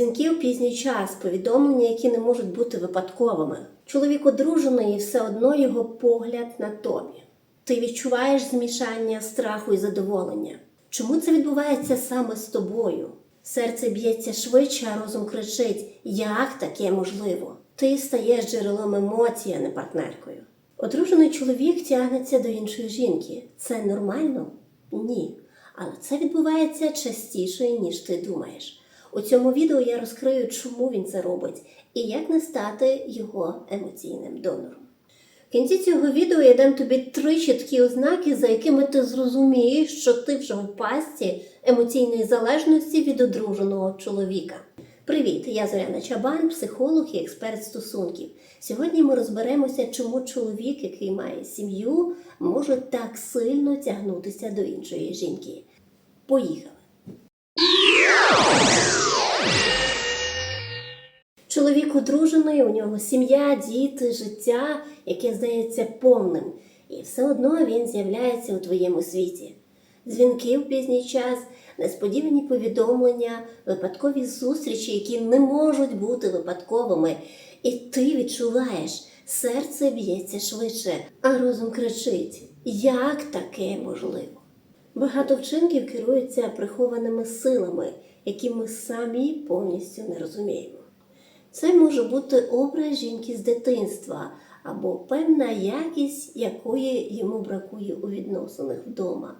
Дзвінки у пізній час, повідомлення, які не можуть бути випадковими. Чоловік одружений і все одно його погляд на тобі. Ти відчуваєш змішання страху і задоволення. Чому це відбувається саме з тобою? Серце б'ється швидше, а розум кричить: як таке можливо? Ти стаєш джерелом емоцій, а не партнеркою. Одружений чоловік тягнеться до іншої жінки. Це нормально? Ні. Але це відбувається частіше, ніж ти думаєш. У цьому відео я розкрию, чому він це робить і як не стати його емоційним донором. В кінці цього відео я дам тобі три чіткі ознаки, за якими ти зрозумієш, що ти вже в пастці емоційної залежності від одруженого чоловіка. Привіт, я Зоряна Чабан, психолог і експерт стосунків. Сьогодні ми розберемося, чому чоловік, який має сім'ю, може так сильно тягнутися до іншої жінки. Поїхали! Чоловік одружений, у нього сім'я, діти, життя, яке здається повним, і все одно він з'являється у твоєму світі. Дзвінки в пізній час, несподівані повідомлення, випадкові зустрічі, які не можуть бути випадковими, і ти відчуваєш, серце б'ється швидше, а розум кричить: як таке можливо? Багато вчинків керуються прихованими силами, які ми самі повністю не розуміємо. Це може бути образ жінки з дитинства або певна якість, якої йому бракує у відносинах вдома.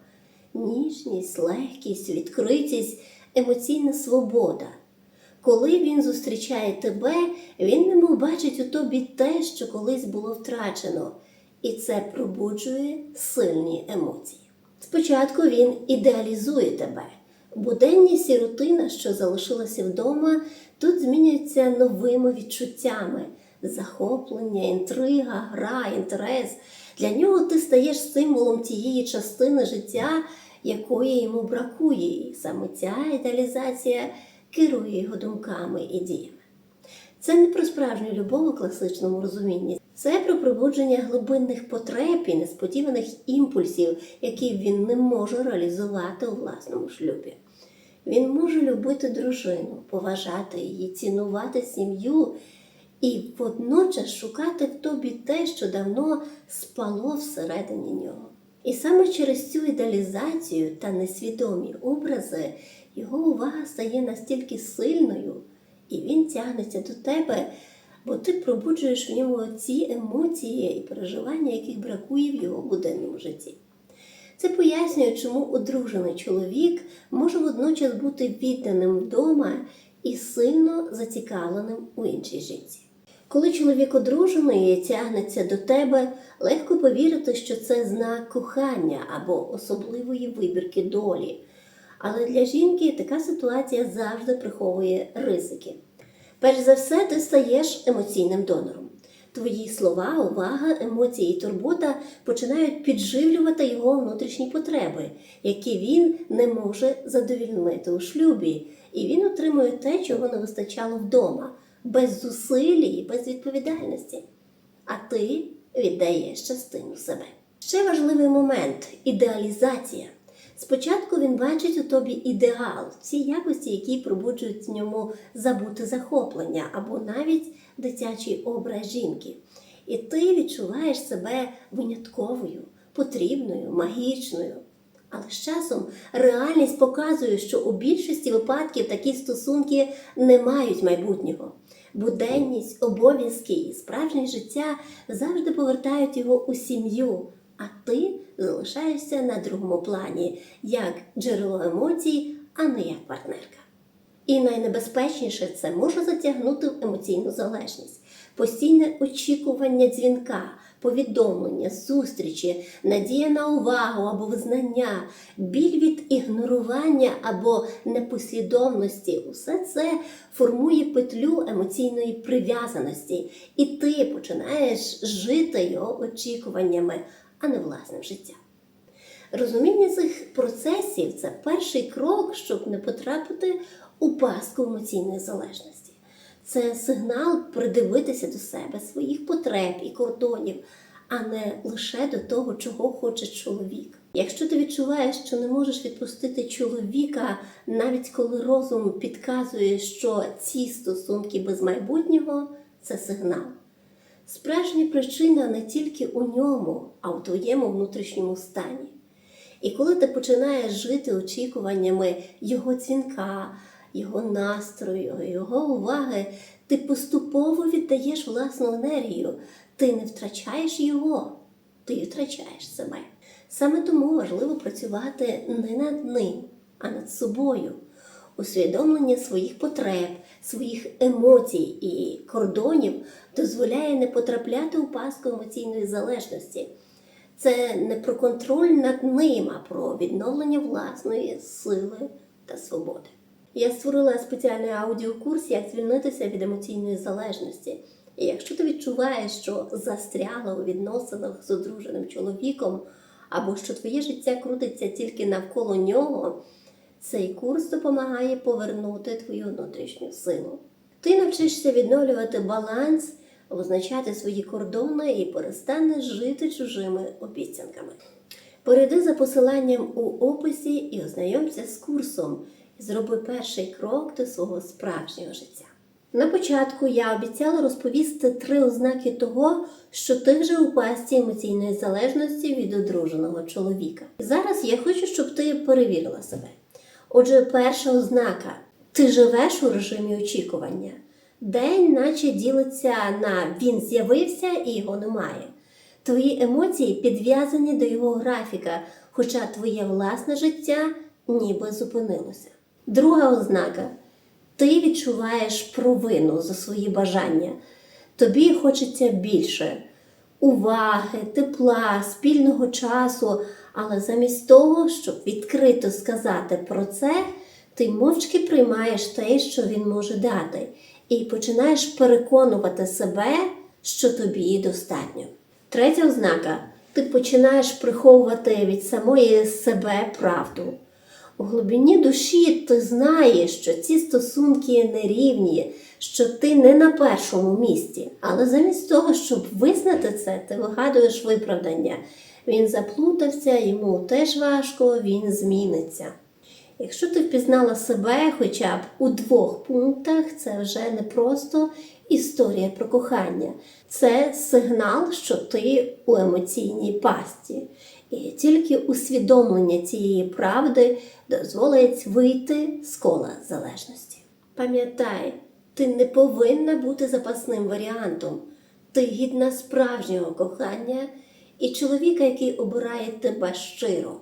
Ніжність, легкість, відкритість, емоційна свобода. Коли він зустрічає тебе, він немов бачить у тобі те, що колись було втрачено, і це пробуджує сильні емоції. Спочатку він ідеалізує тебе. Буденність і рутина, що залишилася вдома, тут змінюються новими відчуттями: захоплення, інтрига, гра, інтерес. Для нього ти стаєш символом тієї частини життя, якої йому бракує, і саме ця ідеалізація керує його думками і діями. Це не про справжню любов у класичному розумінні, це про пробудження глибинних потреб і несподіваних імпульсів, які він не може реалізувати у власному шлюбі. Він може любити дружину, поважати її, цінувати сім'ю і водночас шукати в тобі те, що давно спало всередині нього. І саме через цю ідеалізацію та несвідомі образи його увага стає настільки сильною, і він тягнеться до тебе, бо ти пробуджуєш в ньому ці емоції і переживання, яких бракує в його буденному житті. Це пояснює, чому одружений чоловік може водночас бути відданим вдома і сильно зацікавленим у іншій жінці. Коли чоловік одружений і тягнеться до тебе, легко повірити, що це знак кохання або особливої вибірки долі. Але для жінки така ситуація завжди приховує ризики. Перш за все, ти стаєш емоційним донором. Твої слова, увага, емоції і турбота починають підживлювати його внутрішні потреби, які він не може задовільнити у шлюбі, і він отримує те, чого не вистачало вдома, без зусиль і без відповідальності. А ти віддаєш частину себе. Ще важливий момент ідеалізація. Спочатку він бачить у тобі ідеал, ці якості, які пробуджують в ньому забути захоплення або навіть дитячий образ жінки. І ти відчуваєш себе винятковою, потрібною, магічною. Але з часом реальність показує, що у більшості випадків такі стосунки не мають майбутнього. Буденність, обов'язки і справжнє життя завжди повертають його у сім'ю, а ти залишаєшся на другому плані як джерело емоцій, а не як партнерка. І найнебезпечніше це може затягнути в емоційну залежність, постійне очікування дзвінка, повідомлення, зустрічі, надія на увагу або визнання, біль від ігнорування або непослідовності усе це формує петлю емоційної прив'язаності, і ти починаєш жити його очікуваннями, а не власним життям. Розуміння цих процесів це перший крок, щоб не потрапити у пастку емоційної залежності. Це сигнал придивитися до себе, своїх потреб і кордонів, а не лише до того, чого хоче чоловік. Якщо ти відчуваєш, що не можеш відпустити чоловіка, навіть коли розум підказує, що ці стосунки без майбутнього це сигнал. Справжня причина не тільки у ньому, а у твоєму внутрішньому стані. І коли ти починаєш жити очікуваннями його дзвінка, його настрою, його уваги, ти поступово віддаєш власну енергію, ти не втрачаєш його, ти втрачаєш себе. Саме тому важливо працювати не над ним, а над собою. Усвідомлення своїх потреб, своїх емоцій і кордонів дозволяє не потрапляти у пастку емоційної залежності. Це не про контроль над ним, а про відновлення власної сили та свободи. Я створила спеціальний аудіокурс, як звільнитися від емоційної залежності. І якщо ти відчуваєш, що застряла у відносинах з одруженим чоловіком, або що твоє життя крутиться тільки навколо нього, цей курс допомагає повернути твою внутрішню силу. Ти навчишся відновлювати баланс, визначати свої кордони і перестанеш жити чужими обіцянками. Перейди за посиланням у описі і ознайомся з курсом, і зроби перший крок до свого справжнього життя. На початку я обіцяла розповісти три ознаки того, що ти вже у пасті емоційної залежності від одруженого чоловіка. І зараз я хочу, щоб ти перевірила себе. Отже, перша ознака: ти живеш у режимі очікування. День, наче ділиться на він з'явився і його немає. Твої емоції підв'язані до його графіка, хоча твоє власне життя ніби зупинилося. Друга ознака ти відчуваєш провину за свої бажання. Тобі хочеться більше уваги, тепла, спільного часу, але замість того, щоб відкрито сказати про це, ти мовчки приймаєш те, що він може дати, і починаєш переконувати себе, що тобі достатньо. Третя ознака ти починаєш приховувати від самої себе правду. У глибині душі ти знаєш, що ці стосунки нерівні, що ти не на першому місці. Але замість того, щоб визнати це, ти вигадуєш виправдання. Він заплутався, йому теж важко, він зміниться. Якщо ти впізнала себе хоча б у двох пунктах, це вже не просто історія про кохання, це сигнал, що ти у емоційній пасті. І тільки усвідомлення цієї правди дозволить вийти з кола залежності. Пам'ятай, ти не повинна бути запасним варіантом. Ти гідна справжнього кохання і чоловіка, який обирає тебе щиро.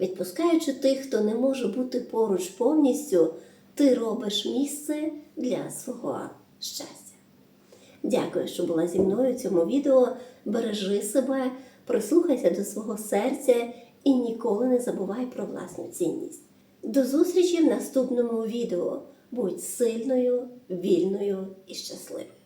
Відпускаючи тих, хто не може бути поруч повністю, ти робиш місце для свого щастя. Дякую, що була зі мною в цьому відео. Бережи себе, прислухайся до свого серця і ніколи не забувай про власну цінність. До зустрічі в наступному відео. Будь сильною, вільною і щасливою!